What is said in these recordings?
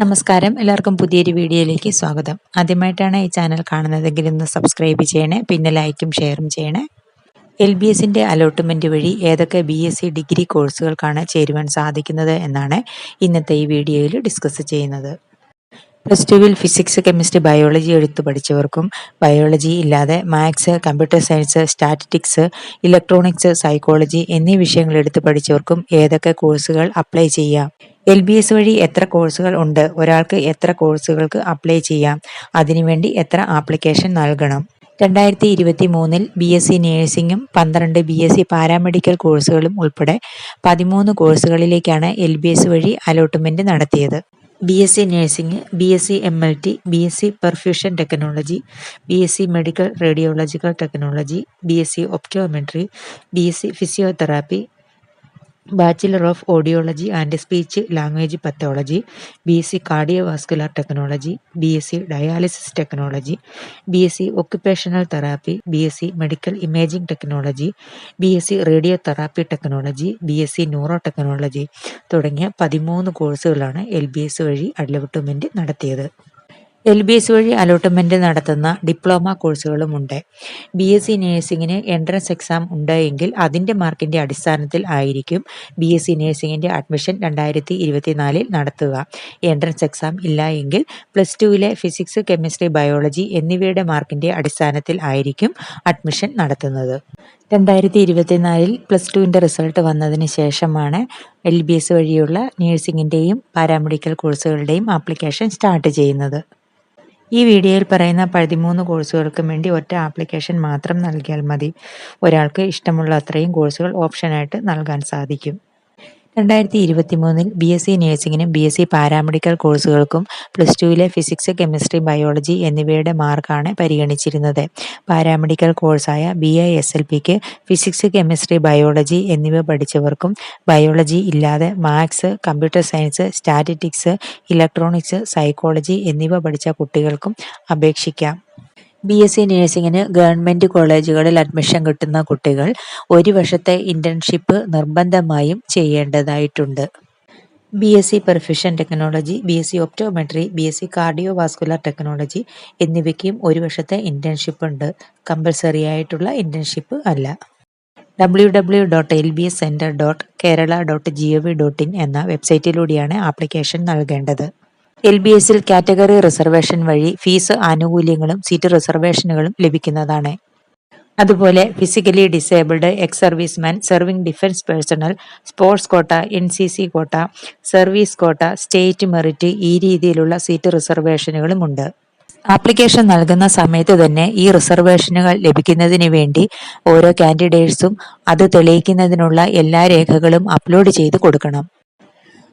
നമസ്കാരം. എല്ലാവർക്കും പുതിയൊരു വീഡിയോയിലേക്ക് സ്വാഗതം. ആദ്യമായിട്ടാണ് ഈ ചാനൽ കാണുന്നതെങ്കിൽ ഒന്ന് സബ്സ്ക്രൈബ് ചെയ്യണേ പിന്നെ ലൈക്കും ഷെയറും ചെയ്യണേ. എൽ ബി എസിന്റെ അലോട്ട്മെന്റ് വഴി ഏതൊക്കെ ബി എസ് സി ഡിഗ്രി കോഴ്സുകൾക്കാണ് ചേരുവാൻ സാധിക്കുന്നത് എന്നാണ് ഇന്നത്തെ ഈ വീഡിയോയിൽ ഡിസ്കസ് ചെയ്യുന്നത്. പ്ലസ് ടുവിൽ ഫിസിക്സ് കെമിസ്ട്രി ബയോളജി എടുത്തു പഠിച്ചവർക്കും ബയോളജി ഇല്ലാതെ maths computer science statistics electronics psychology എന്നീ വിഷയങ്ങൾ എടുത്തു പഠിച്ചവർക്കും ഏതൊക്കെ കോഴ്സുകൾ അപ്ലൈ ചെയ്യാം? എൽ ബി എസ് വഴി എത്ര കോഴ്സുകൾ ഉണ്ട് ഒരാൾക്ക് എത്ര കോഴ്സുകൾക്ക് അപ്ലൈ ചെയ്യാം അതിനുവേണ്ടി എത്ര ആപ്ലിക്കേഷൻ നൽകണം രണ്ടായിരത്തി ഇരുപത്തി മൂന്നിൽ ബി എസ് സി നേഴ്സിംഗും പന്ത്രണ്ട് ബി എസ് സി പാരാമെഡിക്കൽ കോഴ്സുകളും ഉൾപ്പെടെ പതിമൂന്ന് കോഴ്സുകളിലേക്കാണ് എൽ ബി എസ് വഴി അലോട്ട്മെന്റ് നടത്തിയത് B S C nursing B S C M L T B S C perfusion technology B S C medical radiological technology B S C optometry B S C physiotherapy bachelor of audiology and speech language pathology B S C cardiovascular technology B S C dialysis technology B S C occupational therapy B S C medical imaging technology B S C radio therapy technology B S C neuro technology തുടങ്ങിയ പതിമൂന്ന് കോഴ്സുകളാണ് L B S വഴി advertisement നടത്തിയത്. L B S വഴി allotment നടത്തുന്ന diploma കോഴ്സുകളുമുണ്ട്. B S C നേഴ്സിങ്ങിന് entrance exam ഉണ്ട് എങ്കിൽ അതിന്റെ മാർക്കിന്റെ അടിസ്ഥാനത്തിൽ ആയിരിക്കും ബി എസ് സി നേഴ്സിങ്ങിന്റെ അഡ്മിഷൻ രണ്ടായിരത്തി ഇരുപത്തിനാലിൽ നടത്തുക. എൻട്രൻസ് എക്സാം ഇല്ല എങ്കിൽ പ്ലസ് ടുവിലെ ഫിസിക്സ് കെമിസ്ട്രി ബയോളജി എന്നിവയുടെ മാർക്കിന്റെ അടിസ്ഥാനത്തിൽ ആയിരിക്കും അഡ്മിഷൻ നടത്തുന്നത്. രണ്ടായിരത്തി ഇരുപത്തിനാലിൽ പ്ലസ് ടുവിന്റെ റിസൾട്ട് വന്നതിന് ശേഷമാണ് എൽ ബി എസ് വഴിയുള്ള നേഴ്സിങ്ങിന്റെയും പാരാമെഡിക്കൽ കോഴ്സുകളുടെയും ആപ്ലിക്കേഷൻ സ്റ്റാർട്ട് ചെയ്യുന്നത്. ഈ വീഡിയോയിൽ പറയുന്ന പതിമൂന്ന് കോഴ്സുകൾക്കും വേണ്ടി ഒറ്റ ആപ്ലിക്കേഷൻ മാത്രം നൽകിയാൽ മതി. ഒരാൾക്ക് ഇഷ്ടമുള്ള അത്രയും കോഴ്സുകൾ ഓപ്ഷനായിട്ട് നൽകാൻ സാധിക്കും. രണ്ടായിരത്തി ഇരുപത്തി മൂന്നിൽ ബി എസ് സി നേഴ്സിംഗിനും ബി എസ് സി പാരാമെഡിക്കൽ കോഴ്സുകൾക്കും പ്ലസ് ടുവിലെ ഫിസിക്സ് കെമിസ്ട്രി ബയോളജി എന്നിവയുടെ മാർക്കാണ് പരിഗണിച്ചിരുന്നത്. പാരാമെഡിക്കൽ കോഴ്സായ ബി ഐ എസ് എൽ പിക്ക് ഫിസിക്സ് കെമിസ്ട്രി ബയോളജി എന്നിവ പഠിച്ചവർക്കും ബയോളജി ഇല്ലാതെ maths computer science statistics electronics psychology എന്നിവ പഠിച്ച കുട്ടികൾക്കും അപേക്ഷിക്കാം. ബി എസ് സി നേഴ്സിംഗിന് ഗവൺമെന്റ് കോളേജുകളിൽ അഡ്മിഷൻ കിട്ടുന്ന കുട്ടികൾ ഒരു വർഷത്തെ ഇന്റേൺഷിപ്പ് നിർബന്ധമായും ചെയ്യേണ്ടതായിട്ടുണ്ട്. B S C perfusion technology B S C optometry B S C cardiovascular technology എന്നിവയ്ക്കും ഒരു വർഷത്തെ ഇന്റേൺഷിപ്പ് ഉണ്ട്. കമ്പൽസറി ആയിട്ടുള്ള ഇന്റേൺഷിപ്പ് അല്ല. W W dot L B S centre dot Kerala dot G O V dot in എന്ന വെബ്സൈറ്റിലൂടെയാണ് application നൽകേണ്ടത്. L B എസിൽ കാറ്റഗറി റിസർവേഷൻ വഴി ഫീസ് ആനുകൂല്യങ്ങളും സീറ്റ് റിസർവേഷനുകളും ലഭിക്കുന്നതാണ്. അതുപോലെ physically disabled ex serviceman serving defence personnel sports quota N C C quota service quota state merit ഈ രീതിയിലുള്ള സീറ്റ് റിസർവേഷനുകളും ഉണ്ട്. ആപ്ലിക്കേഷൻ നൽകുന്ന സമയത്ത് തന്നെ ഈ റിസർവേഷനുകൾ ലഭിക്കുന്നതിന് വേണ്ടി ഓരോ കാൻഡിഡേറ്റ്സും അത് തെളിയിക്കുന്നതിനുള്ള എല്ലാ രേഖകളും അപ്ലോഡ് ചെയ്ത് കൊടുക്കണം.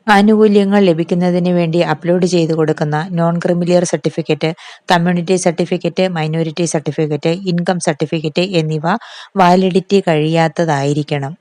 ആനുകൂല്യങ്ങൾ ലഭിക്കുന്നതിന് വേണ്ടി അപ്ലോഡ് ചെയ്തു കൊടുക്കുന്ന non creamy layer certificate community certificate minority certificate income certificate എന്നിവ വാലിഡിറ്റി കഴിയാത്തതായിരിക്കണം.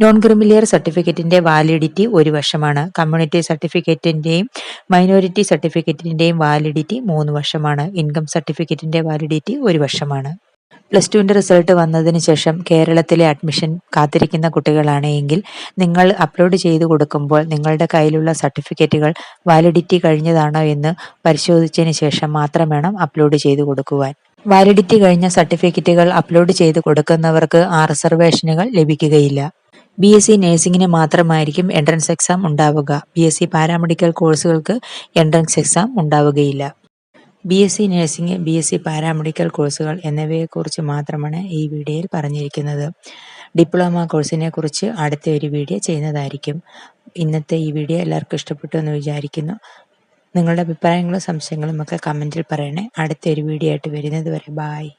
നോൺ ക്രിമിലിയർ സർട്ടിഫിക്കറ്റിന്റെ വാലിഡിറ്റി ഒരു വർഷമാണ്. കമ്മ്യൂണിറ്റി സർട്ടിഫിക്കറ്റിന്റെയും മൈനോറിറ്റി സർട്ടിഫിക്കറ്റിന്റെയും വാലിഡിറ്റി മൂന്ന് വർഷമാണ്. ഇൻകം സർട്ടിഫിക്കറ്റിന്റെ വാലിഡിറ്റി ഒരു വർഷമാണ്. പ്ലസ് ടുവിന്റെ റിസൾട്ട് വന്നതിന് ശേഷം കേരളത്തിലെ അഡ്മിഷൻ കാത്തിരിക്കുന്ന കുട്ടികളാണെങ്കിൽ നിങ്ങൾ അപ്ലോഡ് ചെയ്തു കൊടുക്കുമ്പോൾ നിങ്ങളുടെ കയ്യിലുള്ള സർട്ടിഫിക്കറ്റുകൾ വാലിഡിറ്റി കഴിഞ്ഞതാണോ എന്ന് പരിശോധിച്ചതിന് ശേഷം മാത്രം വേണം അപ്ലോഡ് ചെയ്തു കൊടുക്കുവാൻ. വാലിഡിറ്റി കഴിഞ്ഞ സർട്ടിഫിക്കറ്റുകൾ അപ്ലോഡ് ചെയ്ത് കൊടുക്കുന്നവർക്ക് ആ റിസർവേഷനുകൾ ലഭിക്കുകയില്ല. ബി എസ് സി നഴ്സിംഗിന് മാത്രമായിരിക്കും എൻട്രൻസ് എക്സാം ഉണ്ടാവുക. ബി എസ് സി പാരാമെഡിക്കൽ കോഴ്സുകൾക്ക് എൻട്രൻസ് എക്സാം ഉണ്ടാവുകയില്ല. B S C nursing B S C paramedical കോഴ്സുകൾ എന്നിവയെക്കുറിച്ച് മാത്രമാണ് ഈ വീഡിയോയിൽ പറഞ്ഞിരിക്കുന്നത്. ഡിപ്ലോമ കോഴ്സിനെ കുറിച്ച് അടുത്ത ഒരു വീഡിയോ ചെയ്യുന്നതായിരിക്കും. ഇന്നത്തെ ഈ വീഡിയോ എല്ലാവർക്കും ഇഷ്ടപ്പെട്ടു എന്ന് വിചാരിക്കുന്നു. നിങ്ങളുടെ അഭിപ്രായങ്ങളും സംശയങ്ങളും ഒക്കെ കമന്റിൽ പറയണേ. അടുത്ത ഒരു വീഡിയോ ആയിട്ട് വരുന്നത് വരെ. ബായ്